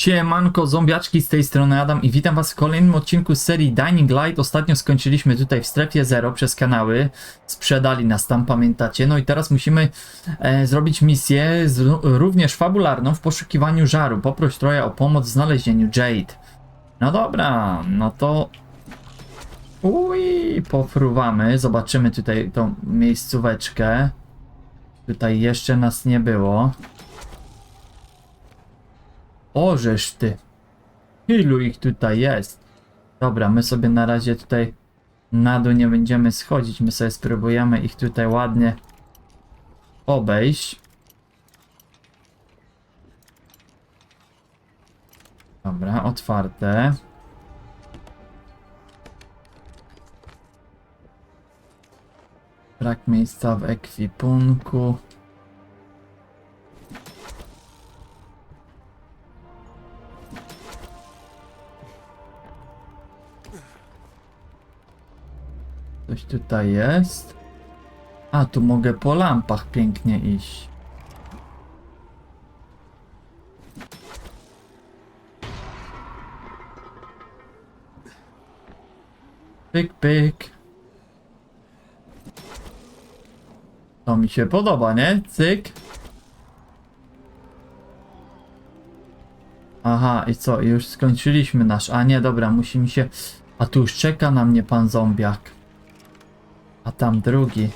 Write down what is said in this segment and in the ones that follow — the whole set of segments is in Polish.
Siemanko, zombiaczki z tej strony Adam i witam was w kolejnym odcinku serii Dining Light. Ostatnio skończyliśmy tutaj w strefie zero przez kanały. Sprzedali nas tam, pamiętacie? No i teraz musimy e, zrobić misję z, również fabularną w poszukiwaniu żaru. Poproś Troja o pomoc w znalezieniu Jade. No dobra, no to... Uj, pofruwamy. Zobaczymy tutaj tą miejscóweczkę. Tutaj jeszcze nas nie było. Ożeż ty. Ilu ich tutaj jest? Dobra, my sobie na razie tutaj na dół nie będziemy schodzić. My sobie spróbujemy ich tutaj ładnie obejść. Dobra, otwarte. Brak miejsca w ekwipunku. Tutaj jest. A, tu mogę po lampach pięknie iść. Pyk, pyk. To mi się podoba, nie? Cyk. Aha, i co? Już skończyliśmy nasz. A nie, dobra, musi mi się. A tu już czeka na mnie pan zombiak. A tam drugi.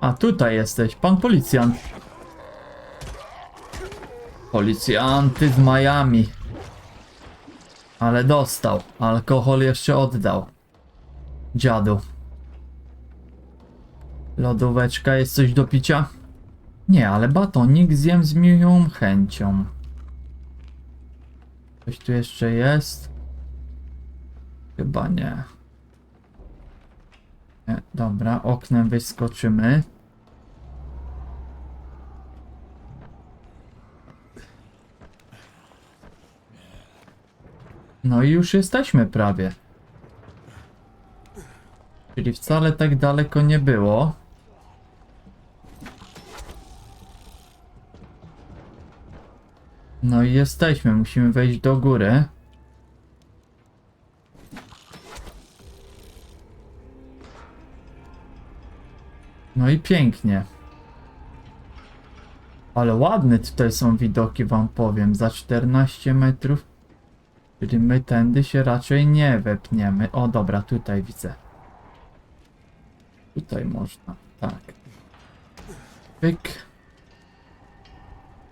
A tutaj jesteś, pan policjant. Policjanty z Miami. Ale dostał. Alkohol jeszcze oddał. Dziadu. Lodóweczka, jest coś do picia? Nie, ale batonik zjem z miłą chęcią. Coś tu jeszcze jest? Chyba nie. nie dobra, oknem wyskoczymy. No i już jesteśmy prawie. Czyli wcale tak daleko nie było. No i jesteśmy, musimy wejść do góry. No i pięknie. Ale ładne tutaj są widoki, wam powiem. Za 14 metrów. Czyli my tędy się raczej nie wepniemy. O, dobra, tutaj widzę. Tutaj można, tak. Pyk.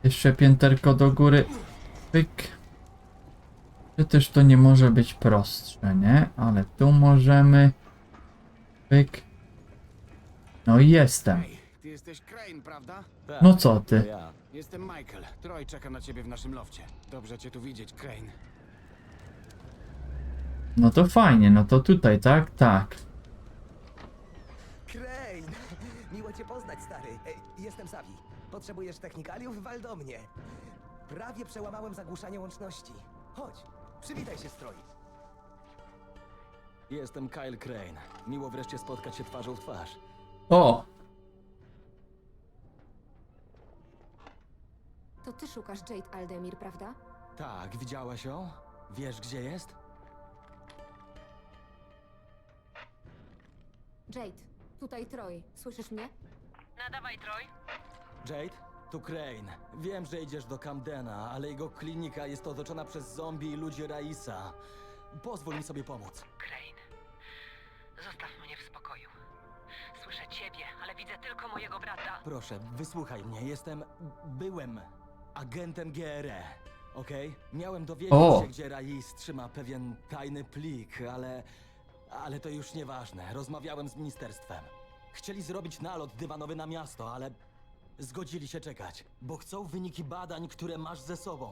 Jeszcze pięterko do góry. Pyk. Przecież to nie może być prostsze, nie? Ale tu możemy. Pyk. No i jestem. Ty jesteś Crane, prawda? No co ty? To ja. Jestem Michael. Troy czeka na ciebie w naszym lofcie. Dobrze cię tu widzieć, Crane. No to fajnie, no to tutaj, tak? Tak. Crane! Miło cię poznać, stary. E, Jestem Savi. Potrzebujesz technikaliów? Wal do mnie. Prawie przełamałem zagłuszanie łączności. Chodź, przywitaj się z Troy. Jestem Kyle Crane. Miło wreszcie spotkać się twarzą w twarz. O! To ty szukasz Jade Aldemir, prawda? Tak, widziałaś ją? Wiesz, gdzie jest? Jade, tutaj Troy. Słyszysz mnie? Nadawaj, Troy. Jade? Tu Crane. Wiem, że idziesz do Camdena, ale jego klinika jest otoczona przez zombie i ludzi Raisa. Pozwól mi sobie pomóc. Crane. Zostaw mnie w spokoju. Słyszę ciebie, ale widzę tylko mojego brata. Proszę, wysłuchaj mnie. Jestem... byłem agentem GRE. Okej? Miałem dowiedzieć O! się, gdzie Rais trzyma pewien tajny plik, ale... Ale to już nieważne. Rozmawiałem z ministerstwem. Chcieli zrobić nalot dywanowy na miasto, ale... Zgodzili się czekać, bo chcą wyniki badań, które masz ze sobą.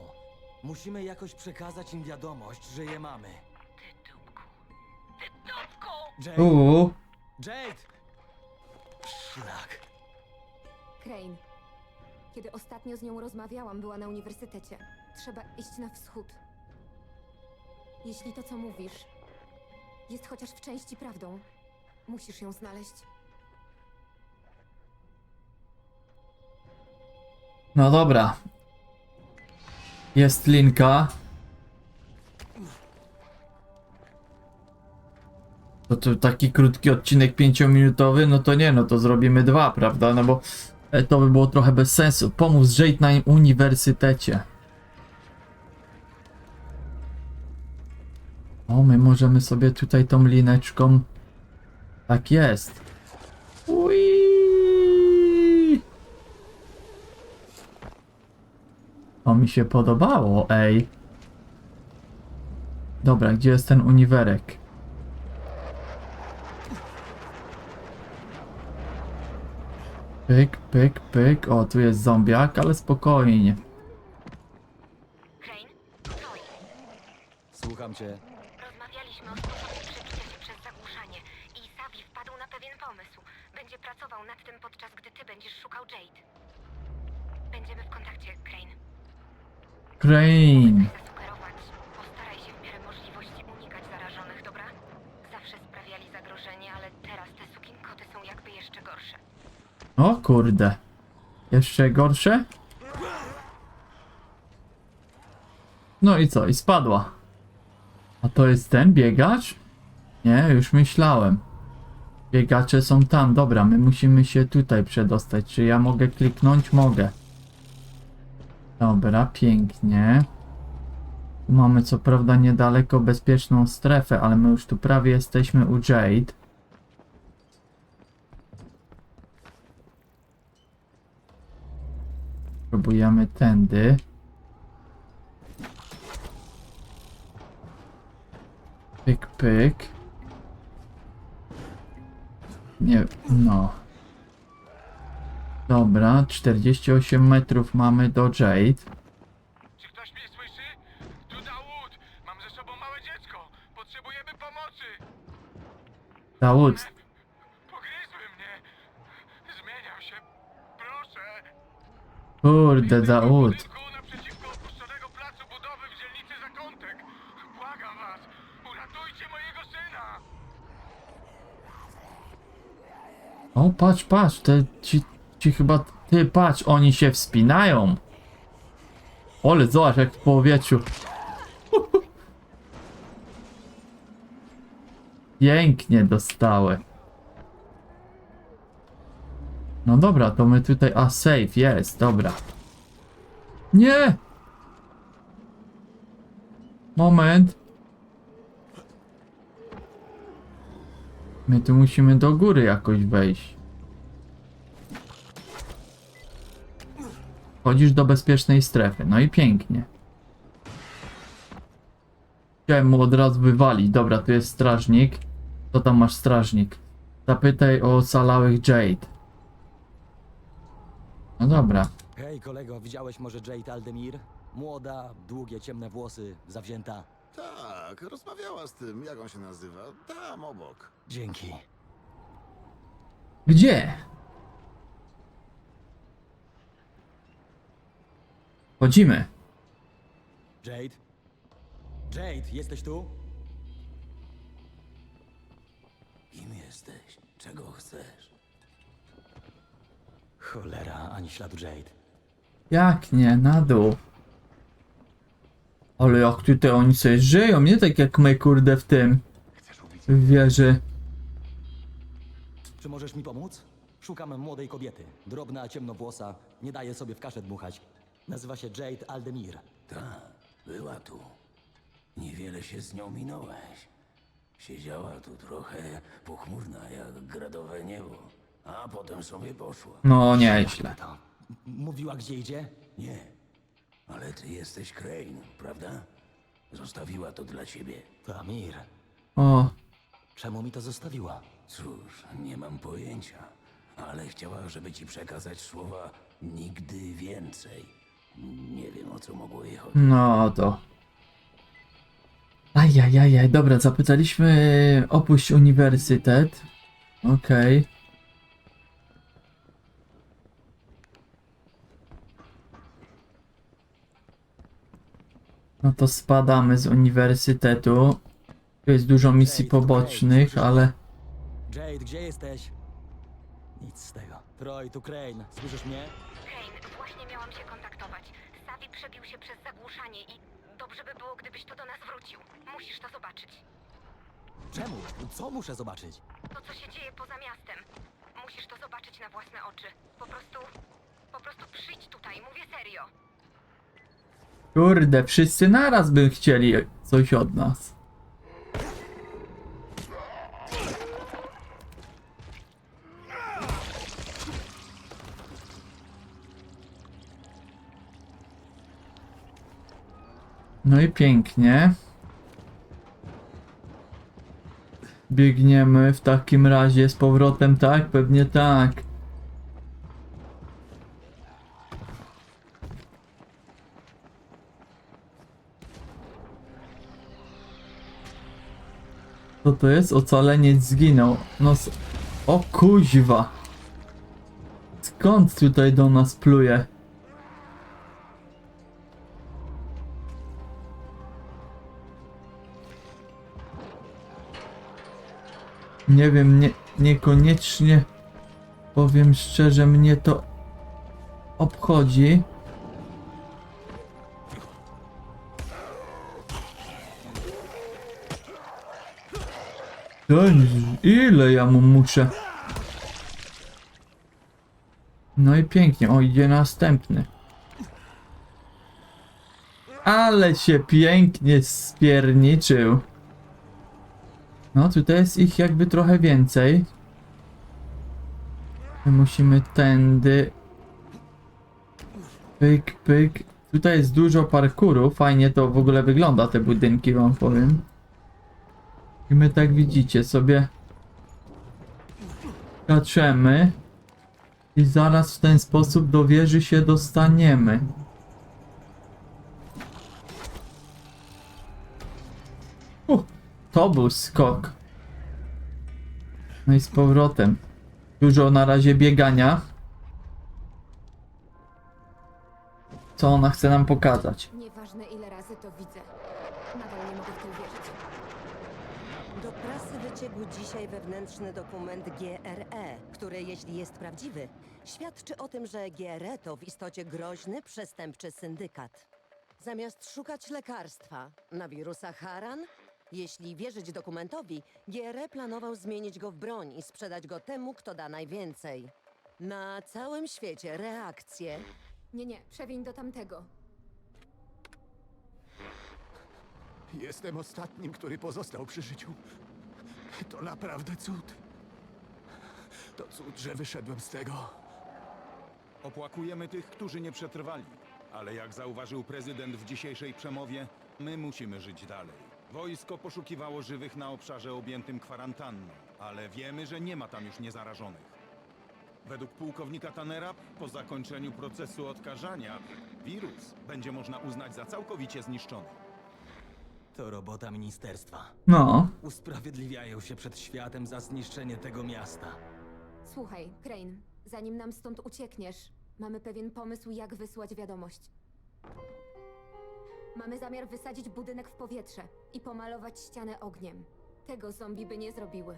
Musimy jakoś przekazać im wiadomość, że je mamy. Ty dupku. Ty dupku! Jade! Uuu. Jade! Szlak. Crane. Kiedy ostatnio z nią rozmawiałam, była na uniwersytecie. Trzeba iść na wschód. Jeśli to, co mówisz, jest chociaż w części prawdą, musisz ją znaleźć. No dobra. Jest linka. To, to taki krótki odcinek pięciominutowy, no to nie, no to zrobimy dwa, prawda? No bo e, to by było trochę bez sensu. Pomóc Jade na uniwersytecie. O, my możemy sobie tutaj tą lineczką. Tak jest. Ui. To mi się podobało, ej. Dobra, gdzie jest ten uniwerek? Pyk, pyk, pyk. O, tu jest zombiak, ale spokojnie. Słucham cię. rozmawialiśmy o sposobie przebicia się przez zagłuszanie i Savi wpadł na pewien pomysł. Będzie pracował nad tym podczas gdy ty będziesz szukał Jade. Będziemy w kontakcie, Crane. Gorsze. O kurde. Jeszcze gorsze? No i co? I spadła. A to jest ten biegacz? Nie, już myślałem. Biegacze są tam. Dobra, my musimy się tutaj przedostać. Czy ja mogę kliknąć? Mogę. Dobra, pięknie. Mamy co prawda niedaleko bezpieczną strefę, ale my już tu prawie jesteśmy u Jade. Próbujemy tędy. Pyk, pyk. Nie, no. Dobra, 48 metrów mamy do Jade. Czy ktoś mnie słyszy? Tu Dawood! Mam ze sobą małe dziecko! Potrzebujemy pomocy! Dawud, Pogryzły mnie! Zmieniam się! Proszę! kurde, Dawud. budynku naprzeciwko opuszczonego placu budowy w dzielnicy Zakątek! Błagam was! Uratujcie mojego syna! O, patrz, patrz, te ci, ci chyba, ty, patrz, oni się wspinają. Ole, zobacz, jak w powietrzu. Pięknie dostały. No dobra, to my tutaj, a safe jest, dobra. Nie! Moment. My tu musimy do góry jakoś wejść. Chodzisz do bezpiecznej strefy. No i pięknie. Chciałem mu od razu wywalić. Dobra, tu jest strażnik. Co tam masz strażnik? Zapytaj o ocalałych Jade. No dobra. Hej, kolego, widziałeś może Jade Aldemir? Młoda, długie, ciemne włosy, zawzięta. Tak, rozmawiała z tym, jak on się nazywa, tam obok. Dzięki. Gdzie? Chodzimy. Jade? Jade, jesteś tu? Kim jesteś? Czego chcesz? Cholera, ani śladu Jade. Jak nie, na dół. Ale jak tutaj oni sobie żyją, nie tak jak my kurde w tym. W wieży. Czy możesz mi pomóc? Szukam młodej kobiety. Drobna, ciemnowłosa, nie daje sobie w kaszę dmuchać. Nazywa się Jade Aldemir. Ta, była tu. Niewiele się z nią minąłeś. Siedziała tu trochę pochmurna jak gradowe niebo, a potem sobie poszła. No nieźle. To. Mówiła, gdzie idzie? Nie, ale ty jesteś Crane, prawda? Zostawiła to dla ciebie. To Amir. O, Czemu mi to zostawiła? Cóż, nie mam pojęcia, ale chciała, żeby ci przekazać słowa nigdy więcej. Nie wiem o co mogło jej chodzić. No to. Ajajajaj, dobra, zapytaliśmy opuść uniwersytet. Okej. No to spadamy z uniwersytetu. Tu jest dużo misji Cześć, pobocznych, okej, ale... Jade, gdzie jesteś? Nic z tego. Troy, tu Crane, słyszysz mnie? Miałam się kontaktować. Savi przebił się przez zagłuszanie i dobrze by było, gdybyś tu do nas wrócił. Musisz to zobaczyć. Czemu? Co muszę zobaczyć? To, co się dzieje poza miastem. Musisz to zobaczyć na własne oczy. Po prostu... Po prostu przyjdź tutaj, mówię serio. Kurde, wszyscy naraz by chcieli coś od nas. No i pięknie. Biegniemy w takim razie z powrotem, tak? Pewnie tak. Co to jest? Ocaleniec zginął. No O kuźwa! Skąd tutaj do nas pluje? Nie wiem, nie, niekoniecznie powiem szczerze, mnie to obchodzi. Ile ja mu muszę? No i pięknie, o idzie następny. Ale się pięknie spierniczył. No tutaj jest ich jakby trochę więcej. My musimy tędy. Pyk, pyk. Tutaj jest dużo parkuru. Fajnie to w ogóle wygląda te budynki wam powiem. I my tak widzicie sobie skaczemy i zaraz w ten sposób do wieży się dostaniemy. To był skok. No i z powrotem. Dużo na razie biegania. Co ona chce nam pokazać? Nieważne ile razy to widzę. Nadal nie mogę w to uwierzyć. Do prasy wyciekł dzisiaj wewnętrzny dokument GRE, który, jeśli jest prawdziwy, świadczy o tym, że GRE to w istocie groźny, przestępczy syndykat. Zamiast szukać lekarstwa na wirusa Haran, jeśli wierzyć dokumentowi, GRE planował zmienić go w broń i sprzedać go temu, kto da najwięcej. Na całym świecie reakcje Nie, nie, przewiń do tamtego. Jestem ostatnim, który pozostał przy życiu. To naprawdę cud. To cud, że wyszedłem z tego. Opłakujemy tych, którzy nie przetrwali. Ale jak zauważył prezydent w dzisiejszej przemowie, my musimy żyć dalej. Wojsko poszukiwało żywych na obszarze objętym kwarantanną, ale wiemy, że nie ma tam już niezarażonych. Według pułkownika Tannera, po zakończeniu procesu odkażania, wirus będzie można uznać za całkowicie zniszczony. To robota ministerstwa. No, Usprawiedliwiają się przed światem za zniszczenie tego miasta. Słuchaj, Crane, zanim nam stąd uciekniesz, mamy pewien pomysł, jak wysłać wiadomość. Mamy zamiar wysadzić budynek w powietrze i pomalować ścianę ogniem. Tego zombie by nie zrobiły.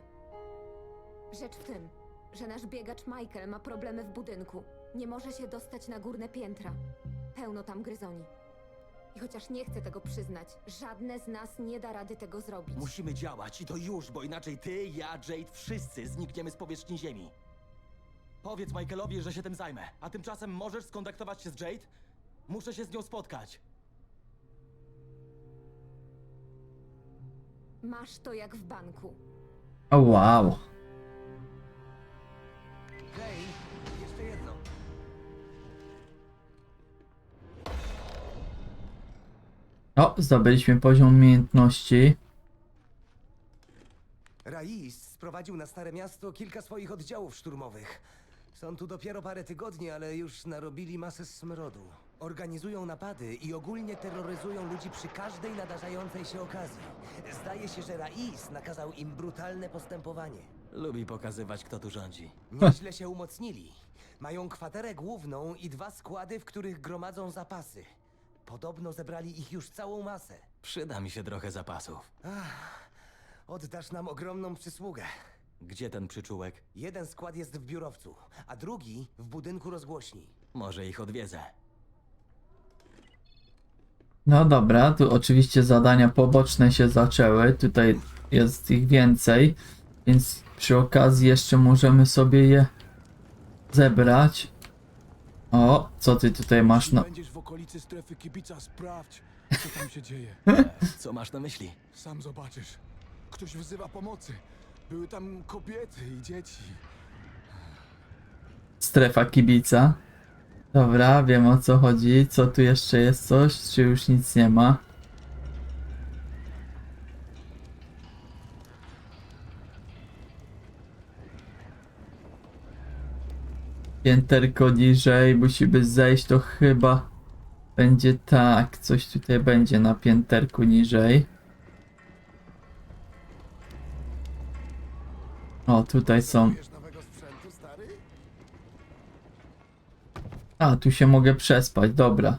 Rzecz w tym, że nasz biegacz Michael ma problemy w budynku. Nie może się dostać na górne piętra. Pełno tam gryzoni. I chociaż nie chcę tego przyznać, żadne z nas nie da rady tego zrobić. Musimy działać i to już, bo inaczej ty, ja, Jade, wszyscy znikniemy z powierzchni Ziemi. Powiedz Michaelowi, że się tym zajmę. A tymczasem możesz skontaktować się z Jade? Muszę się z nią spotkać. Masz to jak w banku. o wow. Hej, jeszcze jedno. O, zdobyliśmy poziom umiejętności. Rais sprowadził na Stare Miasto kilka swoich oddziałów szturmowych. Są tu dopiero parę tygodni, ale już narobili masę smrodu. Organizują napady i ogólnie terroryzują ludzi przy każdej nadarzającej się okazji. Zdaje się, że Rais nakazał im brutalne postępowanie. Lubi pokazywać, kto tu rządzi. Nieźle się umocnili. Mają kwaterę główną i dwa składy, w których gromadzą zapasy. Podobno zebrali ich już całą masę. Przyda mi się trochę zapasów. Oddasz nam ogromną przysługę. Gdzie ten przyczółek? Jeden skład jest w biurowcu, a drugi w budynku rozgłośni. Może ich odwiedzę. No dobra, tu oczywiście zadania poboczne się zaczęły. Tutaj jest ich więcej, więc przy okazji jeszcze możemy sobie je zebrać. O, co ty tutaj masz? No, Będziesz w okolicy strefy kibica, sprawdź, co tam się dzieje. Co masz na myśli? Sam zobaczysz. Ktoś wzywa pomocy. Były tam kobiety i dzieci. strefa kibica. Dobra, wiem o co chodzi. Co tu jeszcze jest coś? Czy już nic nie ma? Pięterko niżej, musimy zejść, to chyba będzie tak. Coś tutaj będzie na pięterku niżej. O, tutaj są. Wiesz nowego sprzętu, stary? A, tu się mogę przespać, dobra.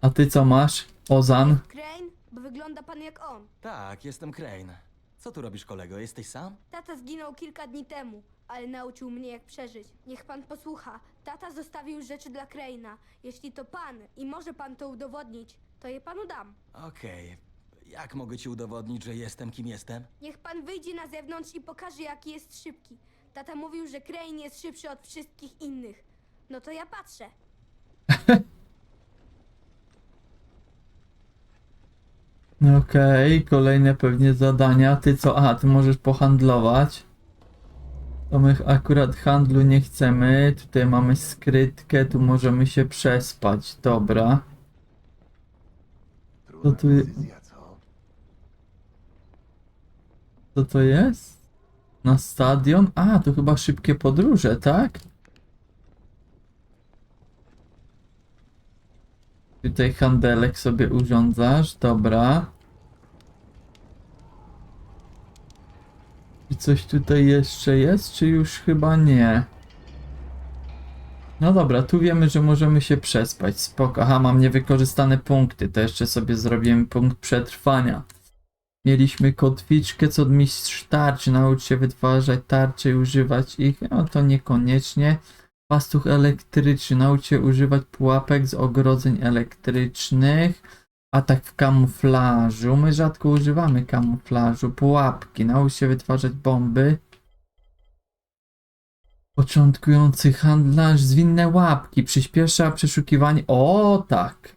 A ty co masz? Ozan? Crane? Bo wygląda pan jak on. Tak, jestem Crane. Co tu robisz, kolego? Jesteś sam? Tata zginął kilka dni temu, ale nauczył mnie jak przeżyć. Niech pan posłucha. Tata zostawił rzeczy dla Crane'a. Jeśli to pan i może pan to udowodnić, to je panu dam. Okej. Jak mogę ci udowodnić, że jestem kim jestem? Niech pan wyjdzie na zewnątrz i pokaże jaki jest szybki. Tata mówił, że Crane jest szybszy od wszystkich innych. No to ja patrzę. Okej, kolejne pewnie zadania. Ty co? Aha, ty możesz pohandlować. To my akurat handlu nie chcemy. Tutaj mamy skrytkę, tu możemy się przespać. Dobra. Co tu, Decyzja, co? co to jest? Na stadion? A, to chyba szybkie podróże, tak? Tutaj handelek sobie urządzasz, dobra. I coś tutaj jeszcze jest, czy już chyba nie? No dobra, tu wiemy, że możemy się przespać. Spoko. Aha, mam niewykorzystane punkty. To jeszcze sobie zrobimy punkt przetrwania. Mieliśmy kotwiczkę, co mistrz tarczy. Naucz się wytwarzać tarcze i używać ich. No to niekoniecznie. Pastuch elektryczny. Naucz się używać pułapek z ogrodzeń elektrycznych. Atak w kamuflażu. My rzadko używamy kamuflażu. Pułapki. Naucz się wytwarzać bomby. Początkujący handlarz. Zwinne łapki. Przyspiesza przeszukiwanie. O tak.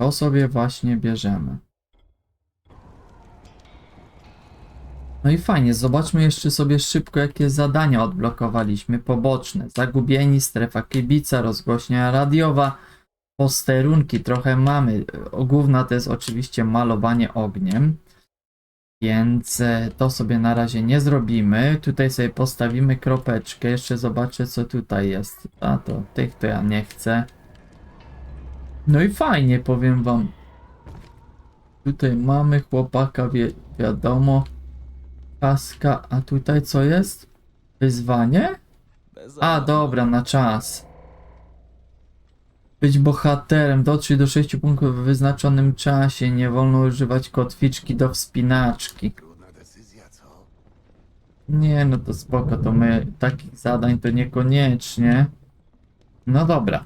To sobie właśnie bierzemy. No i fajnie, zobaczmy jeszcze sobie szybko, jakie zadania odblokowaliśmy poboczne. Zagubieni, strefa kibica, rozgłośnia radiowa, posterunki trochę mamy. Główna to jest oczywiście malowanie ogniem, więc e, to sobie na razie nie zrobimy. Tutaj sobie postawimy kropeczkę, jeszcze zobaczę co tutaj jest. A to tych to ja nie chcę. No i fajnie, powiem wam. Tutaj mamy chłopaka, wi wiadomo. Paska, a tutaj co jest? Wyzwanie? A, dobra, na czas. Być bohaterem, dotrzyj do 6 punktów w wyznaczonym czasie, nie wolno używać kotwiczki do wspinaczki. Nie, no to spoko, to my takich zadań to niekoniecznie. No dobra.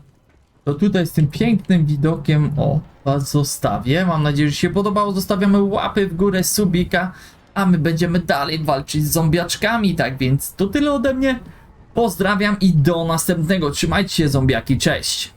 To tutaj z tym pięknym widokiem, o, was zostawię. Mam nadzieję, że się podobało. Zostawiamy łapy w górę, subika, a my będziemy dalej walczyć z zombiaczkami, tak więc to tyle ode mnie. Pozdrawiam i do następnego. Trzymajcie się, zombiaki, cześć!